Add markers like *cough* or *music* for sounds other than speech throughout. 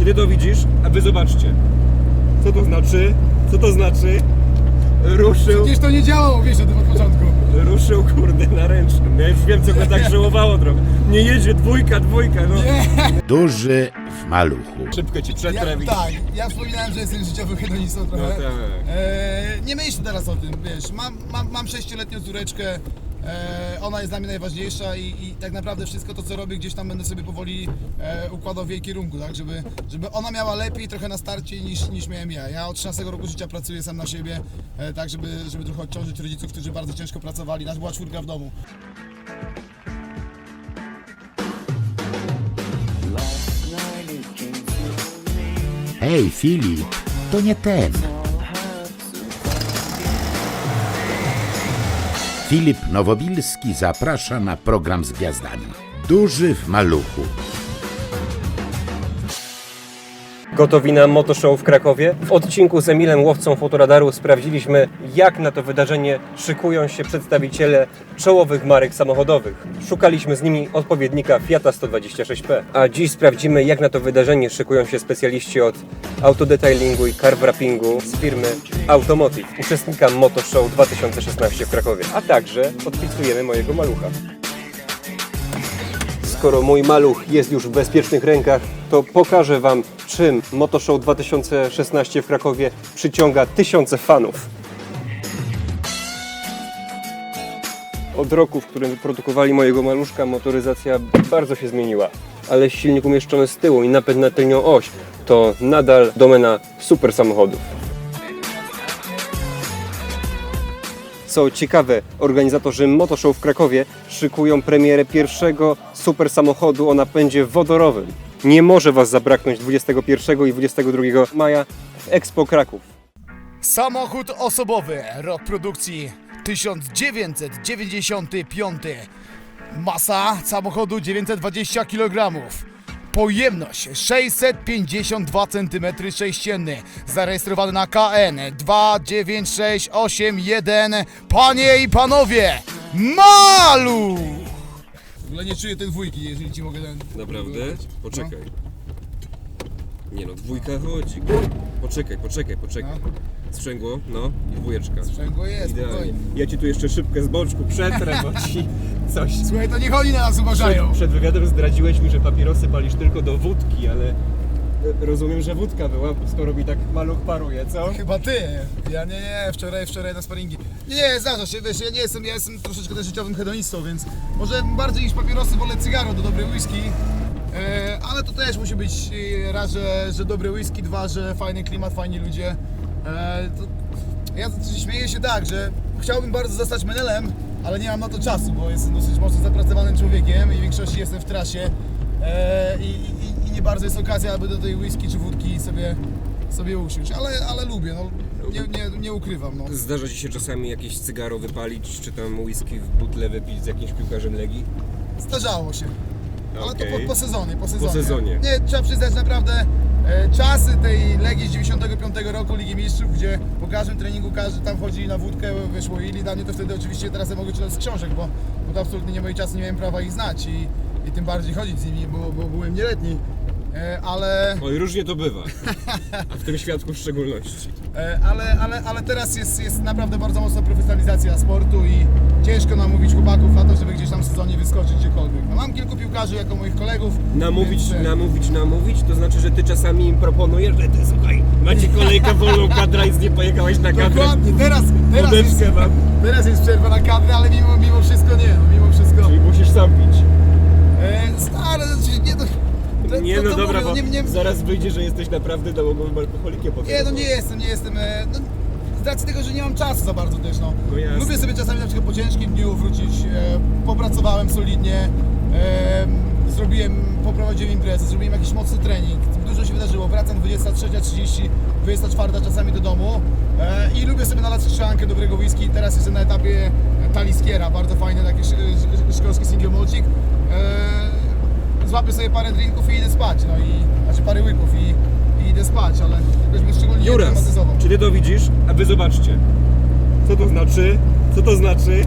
Czy ty to widzisz? A wy zobaczcie. Co to znaczy? Co to znaczy? Ruszył, Przecież to nie działało, wiesz o tym od początku. ruszył kurde na ręcznym. Ja już wiem, co go tak żałowało trochę. Nie jedzie, dwójka, dwójka, no. Nie. Duży w maluchu. Szybko ci Ja, przetrawić. tak, ja wspominałem, że jestem życiowy hedonistą trochę. No tak. E, nie myślę teraz o tym, wiesz, mam, mam, mam sześcioletnią córeczkę, ona jest dla mnie najważniejsza i, i tak naprawdę wszystko to, co robię, gdzieś tam będę sobie powoli e, układał w jej kierunku, tak, żeby, żeby ona miała lepiej trochę na starcie niż, niż miałem ja. Ja od 13 roku życia pracuję sam na siebie, e, tak, żeby, żeby trochę odciążyć rodziców, którzy bardzo ciężko pracowali. Nas była czwórka w domu. Hej, Filip, to nie ten. Filip Nowobilski zaprasza na program z gwiazdami. Duży w maluchu. Gotowi na motoshow w Krakowie? W odcinku z Emilem Łowcą Fotoradaru sprawdziliśmy, jak na to wydarzenie szykują się przedstawiciele czołowych marek samochodowych. Szukaliśmy z nimi odpowiednika Fiata 126P. A dziś sprawdzimy, jak na to wydarzenie szykują się specjaliści od autodetailingu i car wrappingu z firmy Automotive, uczestnika Motoshow 2016 w Krakowie. A także podpisujemy mojego malucha. Skoro mój maluch jest już w bezpiecznych rękach, to pokażę Wam, czym Motoshow 2016 w Krakowie przyciąga tysiące fanów. Od roku, w którym wyprodukowali mojego maluszka, motoryzacja bardzo się zmieniła. Ale silnik umieszczony z tyłu i napęd na tylnią oś to nadal domena super samochodów. Co ciekawe, organizatorzy Motoshow w Krakowie szykują premierę pierwszego super samochodu o napędzie wodorowym. Nie może Was zabraknąć 21 i 22 maja w Expo Kraków. Samochód osobowy, rok produkcji 1995. Masa samochodu 920 kg. Pojemność 652 cm3. Zarejestrowany na KN 29681. Panie i panowie, Malu! W ogóle nie czuję tej dwójki, jeżeli ci mogę ten... Naprawdę? Poczekaj. Nie no, dwójka chodzi. Poczekaj, poczekaj, poczekaj. Sprzęgło, no i dwójeczka. Sprzęgło jest, Idealnie. spokojnie. Ja Ci tu jeszcze szybkę z boczku przetrę, bo Ci *laughs* coś... Słuchaj, to niech oni na nas uważają. Przed, przed wywiadem zdradziłeś mi, że papierosy palisz tylko do wódki, ale e, rozumiem, że wódka była, skoro mi tak maluch paruje, co? Chyba ty. Ja nie, nie, wczoraj, wczoraj na sparingi. Nie, nie, zdarza się, wiesz, ja nie jestem, ja jestem troszeczkę też życiowym hedonistą, więc może bardziej niż papierosy wolę cygaro do dobrej whisky. E, ale to też musi być e, raz, że, że dobry whisky, dwa, że fajny klimat, fajni ludzie. E, ja śmieję się tak, że chciałbym bardzo zostać menelem, ale nie mam na to czasu, bo jestem dosyć mocno zapracowanym człowiekiem i w większości jestem w trasie. I, i, I nie bardzo jest okazja, aby do tej whisky czy wódki sobie, sobie usiąść, ale, ale lubię, no, nie, nie, nie ukrywam. No. Zdarza Ci się czasami jakieś cygaro wypalić, czy tam whisky w butle wypić z jakimś piłkarzem Legii? Zdarzało się. Ale to po, po sezonie, po sezonie. sezonie. Nie, trzeba przyznać naprawdę e, czasy tej Legii z 95 roku Ligi Mistrzów, gdzie po każdym treningu każdy tam chodzi na wódkę, wyszło ili dla mnie to wtedy oczywiście teraz ja mogę czytać z książek, bo, bo to absolutnie nie moje czasy, nie miałem prawa ich znać i, i tym bardziej chodzić z nimi, bo, bo byłem nieletni. E, ale, Oj, różnie to bywa. *laughs* A w tym świadku w szczególności. e, ale, ale, ale teraz jest, jest naprawdę bardzo mocna profesjonalizacja sportu i ciężko namówić chłopaków na to, żeby gdzieś tam w sezonie wyskoczyć gdziekolwiek. No, mam kilku piłkarzy jako moich kolegów. Namówić, więc, e, namówić, namówić, to znaczy, że Ty czasami im proponujesz, że Ty, słuchaj, macie *laughs* kolejkę wolną kadra i nie pojechałeś na kadrę. Dokładnie, teraz, teraz, jest, teraz jest przerwa na kadrę, ale mimo, mimo wszystko nie, no, mimo wszystko. Czyli musisz sam pić. E, stare, znaczy, nie, to, to, Nie to, no to dobra, mówię, bo nie, nie, zaraz wyjdzie, że jesteś naprawdę nałogowym alkoholikiem potem. nie, no nie jestem, nie jestem, e, no, z racji tego, że nie mam czasu za bardzo też, no. No. Lubię sobie czasami na przykład po ciężkim dniu wrócić, e, popracowałem solidnie, e, zrobiłem, poprowadziłem imprezę, zrobiłem jakiś mocny trening, dużo się wydarzyło, wracam 23.30, 24 czasami do domu e, i lubię sobie nalać szklankę dobrego whisky, teraz jestem na etapie Taliskiera, bardzo fajny taki sz, sz, szkolski single malcik. E, złapię sobie parę drinków i idę spać, no i, znaczy parę łyków i, i idę spać, ale jakoś mnie szczególnie nie Juras, czy Ty to widzisz? A Wy zobaczcie. Co to znaczy? Co to znaczy?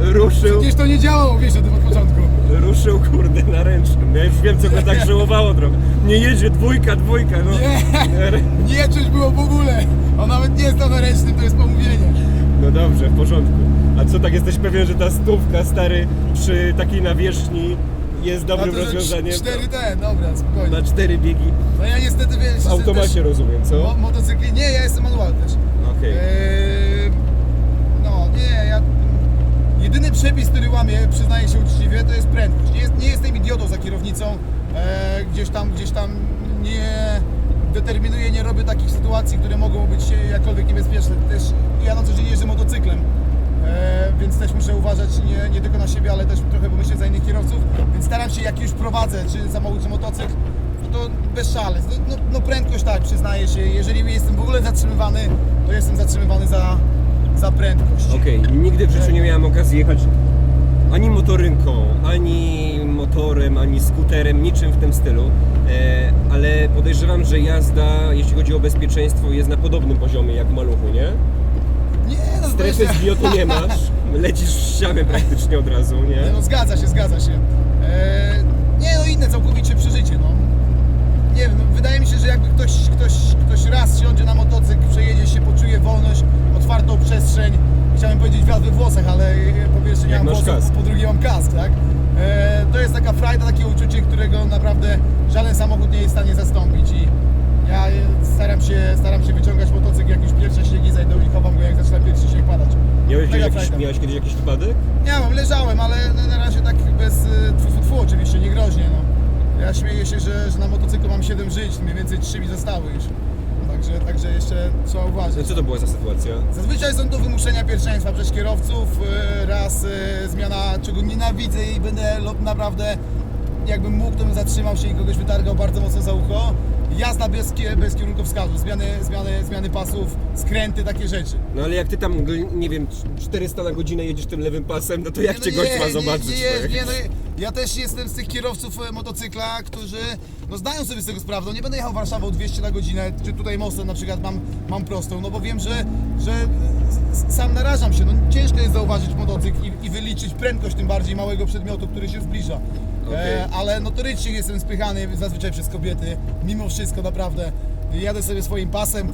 Ruszył, Przecież to nie działało, wiesz o tym od początku. Ruszył kurde na ręcznym. Ja już wiem co go tak żałowało trochę. Nie jedzie, dwójka, dwójka, no. Nie, *laughs* nie czuć było w ogóle. On nawet nie jest na ręcznym, to jest pomówienie. No dobrze, w porządku. A co tak jesteś pewien, że ta stówka stary przy takiej nawierzchni jest dobrym to, że rozwiązaniem? 4D, dobra, spokojnie. Na cztery biegi No ja niestety wiesz... w automacie też, rozumiem, co? mo, motocykli, nie, ja jestem manual też. Okej. Eee, no, nie, ja... Jedyny przepis, który łamię, przyznaję się uczciwie, to jest prędkość. Nie, jest, nie jestem idiotą za kierownicą. Eee, gdzieś tam, gdzieś tam nie determinuję, nie robię takich sytuacji, które mogą być jakkolwiek niebezpieczne. Też ja na co dzień jeżdżę motocyklem. Eee, więc też muszę uważać nie, nie tylko na siebie, ale też trochę pomyśleć za innych kierowców. Więc staram się, jak już prowadzę, czy samochód, czy motocykl, to bez szale. No, no, no prędkość tak, przyznaję się. Jeżeli jestem w ogóle zatrzymywany, to jestem zatrzymywany za, za prędkość. Okej, nigdy w życiu nie miałem okazji jechać ani motorynką, ani motorem, ani skuterem, niczym w tym stylu. E, ale podejrzewam, że jazda, jeśli chodzi o bezpieczeństwo, jest na podobnym poziomie jak maluchu, nie? Nie, no Strefy weź- zbiotu nie masz, lecisz w ścianę praktycznie od razu, nie? Nie, no zgadza się, zgadza się. Eee, nie, no inne całkowicie przeżycie, no. Nie wiem, no, wydaje mi się, że jakby ktoś, ktoś, ktoś raz siądzie na motocykl, przejedzie się, poczuje wolność, otwartą przestrzeń, chciałem powiedzieć wiatr we włosach, ale e, po pierwsze nie Jak mam masz włosów, kask. po drugie mam kask, tak? Eee, to jest taka frajda, takie uczucie, którego naprawdę żaden samochód nie jest w stanie zastąpić i ja staram się, staram się wyciągać motocykl, jak już pierwsze śniegi zajdą i chowam go, jak zaczyna pierwszy śnieg padać. Miałeś, Mega jakiś, frajda. miałeś kiedyś jakiś wypadek? Miałem, leżałem, ale no, na razie tak bez y, tfu, tfu, oczywiście, nie groźnie, no. Ja śmieję się, że, że na motocyklu mam 7 żyć, mniej więcej 3 mi zostały już. Także, także jeszcze trzeba No uważać. co to była za sytuacja? Zazwyczaj są to wymuszenia pierwszeństwa przez kierowców, y, raz y, zmiana, czego nienawidzę i będę naprawdę, jakbym mógł, to bym zatrzymał się i kogoś wytargał bardzo mocno za ucho. Jazda bez, bez kierunkowskazu, zmiany, zmiany, zmiany pasów, skręty, takie rzeczy. No ale jak ty tam, nie wiem, 400 na godzinę jedziesz tym lewym pasem, no to jak Nie, cię no gość nie, ma nie, zobaczyć? Nie, no? nie, nie, no, ja też jestem z tych kierowców e, motocykla, którzy no, zdają sobie z tego sprawę. No, nie będę jechał Warszawą 200 na godzinę, czy tutaj mostem na przykład mam, mam prostą, no bo wiem, że, że sam narażam się. No, ciężko jest zauważyć motocykl i, i wyliczyć prędkość tym bardziej małego przedmiotu, który się zbliża. E, ale notorycznie jestem spychany zazwyczaj przez kobiety, mimo wszystko naprawdę. Jadę sobie swoim pasem,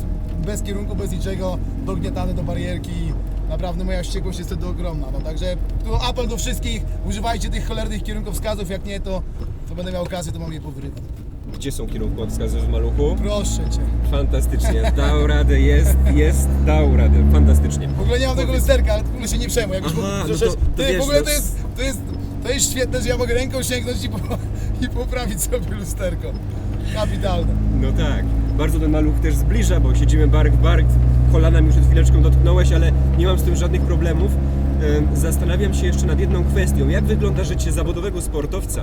bez kierunku, bez niczego, dogniatany do barierki. Naprawdę moja wściekłość jest wtedy ogromna. No, także tu apel do wszystkich, używajcie tych cholernych kierunkowskazów, jak nie to, to będę miał okazję, to mam je powyrywać. Gdzie są kierunkowskazy w maluchu? Proszę Cię. Fantastycznie, dał radę, jest, jest, dał radę, fantastycznie. W ogóle nie mam tego lusterka, ale w ogóle się nie przejmuj. Jak już Aha, po- no przecież- to- to ty, wiesz, w ogóle no- to jest, to, jest, to jest świetne, że ja mogę ręką sięgnąć i, po, i poprawić sobie lusterko. Kapitalne. No tak, bardzo ten maluch też zbliża, bo siedzimy bark w bark, kolana mi przed chwileczką dotknąłeś, ale nie mam z tym żadnych problemów. Em, Zastanawiam się jeszcze nad jedną kwestią. Jak wygląda życie zawodowego sportowca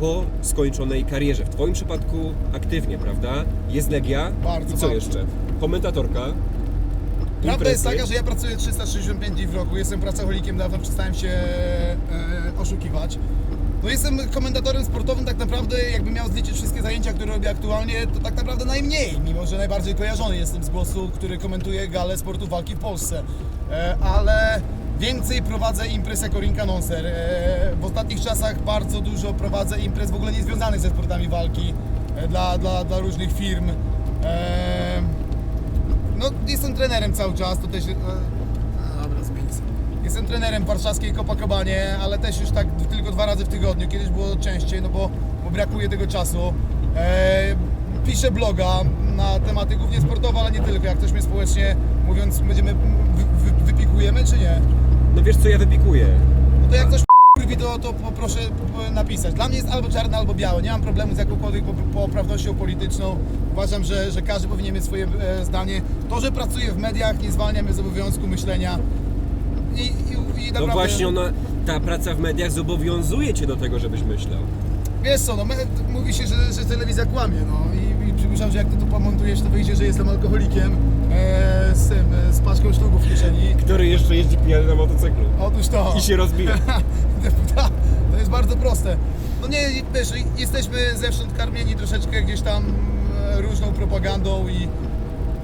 po skończonej karierze? W Twoim przypadku aktywnie, prawda? Jest Legia Bardzo, i co bardzo. jeszcze? Komentatorka. Prawda jest taka, że ja pracuję 365 dni w roku, jestem pracocholikiem, dawno przestałem się e, oszukiwać. No jestem komentatorem sportowym tak naprawdę, jakbym miał zliczyć wszystkie zajęcia, które robię aktualnie, to tak naprawdę najmniej, mimo że najbardziej kojarzony jestem z głosu, który komentuje galę sportu walki w Polsce. E, ale więcej prowadzę imprez jako ring announcer. E, w ostatnich czasach bardzo dużo prowadzę imprez w ogóle niezwiązanych ze sportami walki e, dla, dla, dla różnych firm. E, no, jestem trenerem cały czas, to też... e, Dobra, spis. Jestem trenerem w warszawskiej Copacabanie, ale też już tak tylko dwa razy w tygodniu. Kiedyś było częściej, no bo, bo brakuje tego czasu. E, piszę bloga na tematy głównie sportowe, ale nie tylko. Jak ktoś mnie społecznie, mówiąc, będziemy wy, wy, wypikujemy, czy nie? No wiesz co ja wypikuję? No to jak ktoś kurwi, to, to poproszę p- napisać. Dla mnie jest albo czarne, albo białe. Nie mam problemu z jakąkolwiek pop- poprawnością polityczną. Uważam, że, że każdy powinien mieć swoje e, zdanie. To, że pracuję w mediach, nie zwalnia mnie z obowiązku myślenia. I, i, i No naprawdę, właśnie ona, ta praca w mediach zobowiązuje cię do tego, żebyś myślał. Wiesz co, no, mówi się, że, że telewizja kłamie, no i, i przypuszczam, że jak ty to pomontujesz, to wyjdzie, że jestem alkoholikiem e, z, tym, e, z paczką szlugów w kieszeni. Który jeszcze jeździ pijany na motocyklu. Otóż to. I się rozbija. *laughs* To jest bardzo proste. No nie, wiesz, jesteśmy zewsząd karmieni troszeczkę gdzieś tam e, różną propagandą i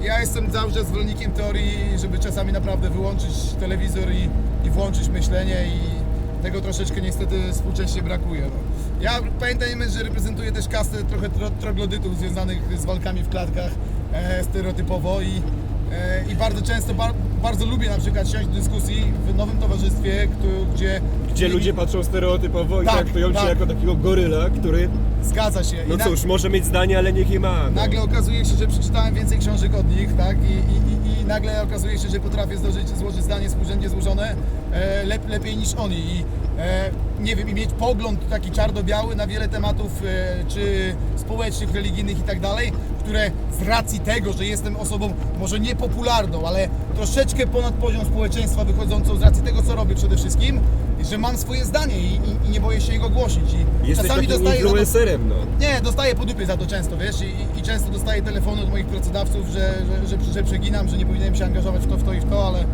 ja jestem cały czas zwolennikiem teorii, żeby czasami naprawdę wyłączyć telewizor i, i włączyć myślenie i tego troszeczkę niestety współcześnie brakuje. No. Ja pamiętajmy, że reprezentuję też kastę trochę tro, troglodytów związanych z walkami w klatkach e, stereotypowo i, i bardzo często, bar, bardzo lubię na przykład siąść do dyskusji w nowym towarzystwie, gdzie... Gdzie ludzie patrzą stereotypowo i Tak, traktują cię tak. jako takiego goryla, który, Zgadza się. no I na- cóż, może mieć zdanie, ale niech je ma. No. Nagle okazuje się, że przeczytałem więcej książek od nich, tak? I, i, i, i nagle okazuje się, że potrafię złożyć, złożyć zdanie współrzędnie złożone e, lep, lepiej niż oni. I e, nie wiem, i mieć pogląd taki czarno-biały na wiele tematów, e, czy społecznych, religijnych i tak dalej, które z racji tego, że jestem osobą może niepopularną, ale troszeczkę ponad poziom społeczeństwa wychodzącą z racji tego, co robię przede wszystkim, że mam swoje zdanie i, i, i nie boję się jego głosić. I Jesteś czasami dostaję influencerem, no. nie, dostaję po dupie za to często, wiesz, i, i często dostaję telefony od moich pracodawców, że, że, że, że przeginam, że nie powinienem się angażować w to, w to i w to, ale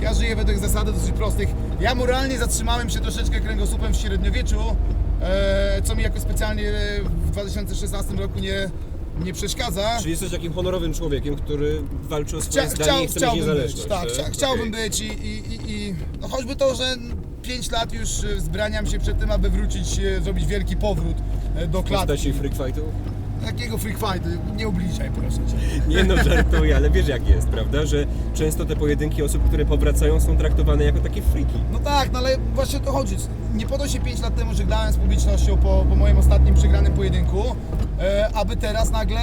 ja żyję według zasady dosyć prostych. Ja moralnie zatrzymałem się troszeczkę kręgosłupem w średniowieczu, e, co mi jako specjalnie w 2016 roku nie, nie przeszkadza. Czyli jesteś takim honorowym człowiekiem, który walczy o swoje Chcia, zdanie mieć chciałbym być, tak, chcia, chciałbym Okej. być i, i, i, i no choćby to, że 5 lat już e, zbraniam się przed tym, aby wrócić, e, zrobić wielki powrót do klatki. postaci freak fightu? Takiego freak fightu, nie ubliżaj proszę Cię. Nie no, *laughs* żartuję, ale wiesz jak jest, prawda? Że często te pojedynki osób, które powracają są traktowane jako takie freaki. No tak, no ale właśnie o to chodzi. Nie po to się 5 lat temu żegnałem z publicznością po, po moim ostatnim przegranym pojedynku, e, aby teraz nagle,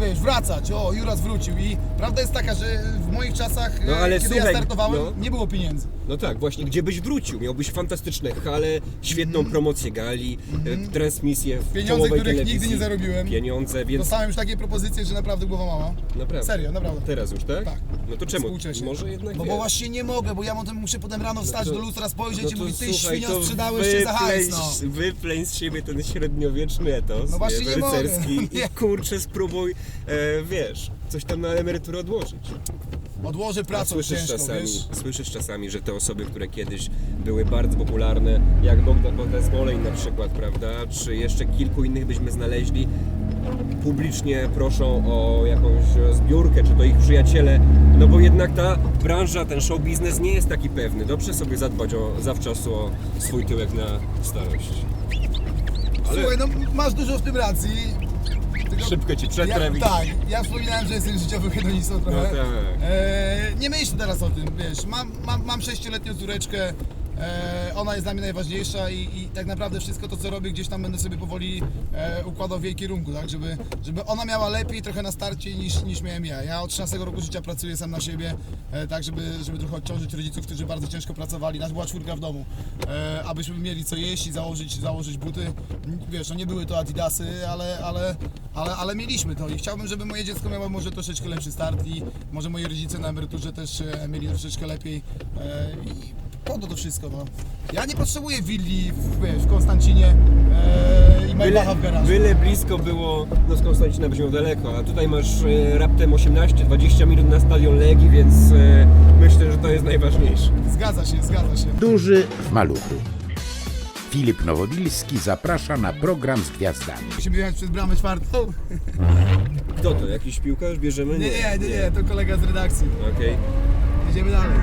wiesz, wracać. O, Juras wrócił i prawda jest taka, że w moich czasach, No, e, ale kiedy słuchaj, ja startowałem, no. nie było pieniędzy. No tak, właśnie, gdzie byś wrócił? Miałbyś fantastyczne hale, świetną promocję gali, e, transmisję w Mhm. Pieniądze, czołowej których telewizji. nigdy nie zarobiłem. Pieniądze, więc Dostałem już takie propozycje, że naprawdę głowa mała. naprawdę. Serio, naprawdę. Teraz już, tak? Tak. No to czemu? Współcześnie. Może jednak No wiesz. bo właśnie nie mogę, bo ja potem muszę potem rano wstać to- do lustra, spojrzeć No i mówić, ty słuchaj, świnio, to sprzedałeś się za hajs, no. wypleń- Wypleń z siebie ten średniowieczny etos, No właśnie nie mogę. rycerski *laughs* Nie. i kurczę spróbuj, e, wiesz, coś tam na emeryturę odłożyć. Odłożę A pracą słyszysz ciężko, czasami, wiesz. słyszysz czasami, że te osoby, które kiedyś były bardzo popularne, jak Bogdan Bogdan Smolej na przykład, prawda, czy jeszcze kilku innych byśmy znaleźli, publicznie proszą o jakąś zbiórkę, czy to ich przyjaciele, no bo jednak ta branża, ten show biznes nie jest taki pewny. Dobrze sobie zadbać o, zawczasu o swój tyłek na starość. Ale Słuchaj, no masz dużo w tym racji. Tylko szybko ci Ja, przetrawić. tak, ja wspominałem, że jestem życiowym hedonistą trochę. No tak. E, nie myślę teraz o tym, wiesz, mam, mam, mam sześcioletnią córeczkę, e, ona jest dla mnie najważniejsza i, i tak naprawdę wszystko to, co robię, gdzieś tam będę sobie powoli e, układał w jej kierunku, tak, żeby, żeby ona miała lepiej trochę na starcie niż, niż miałem ja. Ja od 13 roku życia pracuję sam na siebie, e, tak, żeby, żeby trochę odciążyć rodziców, którzy bardzo ciężko pracowali. Nas była czwórka w domu, e, abyśmy mieli co jeść i założyć, założyć buty. Wiesz, no nie były to adidasy, ale, ale, ale, ale mieliśmy to i chciałbym, żeby moje dziecko miało może troszeczkę lepszy start i może moi rodzice na emeryturze też e, mieli troszeczkę lepiej e, i po to to wszystko, no. Ja nie potrzebuję willi w, wiesz, w Konstancinie e, i Maybacha w garażu. byle blisko było, no z Konstancina byś miał daleko, a tutaj masz e, raptem 18-20 minut na stadion Legii, więc e, myślę, że to jest najważniejsze. Zgadza się, zgadza się. Duży w maluchu. Filip Nowodilski zaprasza na program z gwiazdami. Musimy jechać przez bramę czwartą. Kto to? Jakiś piłkarz bierzemy? Nie, nie, nie, nie, to kolega z redakcji. Okej. Idziemy dalej.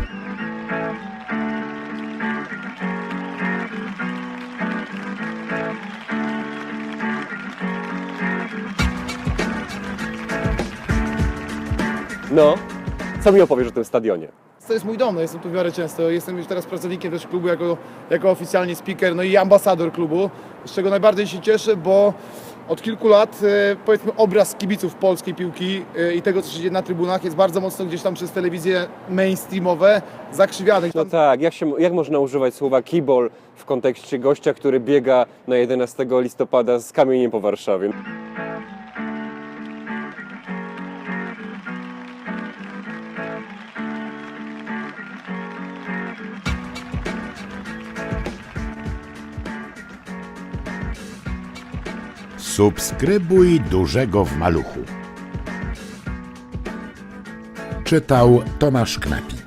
No, co mi opowiesz o tym stadionie? To jest mój dom, no jestem tu w miarę często. Jestem już teraz pracownikiem też klubu jako, jako oficjalnie speaker, no i ambasador klubu, z czego najbardziej się cieszę, bo od kilku lat e, powiedzmy obraz kibiców polskiej piłki e, i tego, co się dzieje na trybunach jest bardzo mocno gdzieś tam przez telewizje mainstreamowe zakrzywiany. No tak, jak, się, jak można używać słowa kibol w kontekście gościa, który biega na 11 listopada z kamieniem po Warszawie? Subskrybuj dużego w maluchu. Czytał Tomasz Knapik.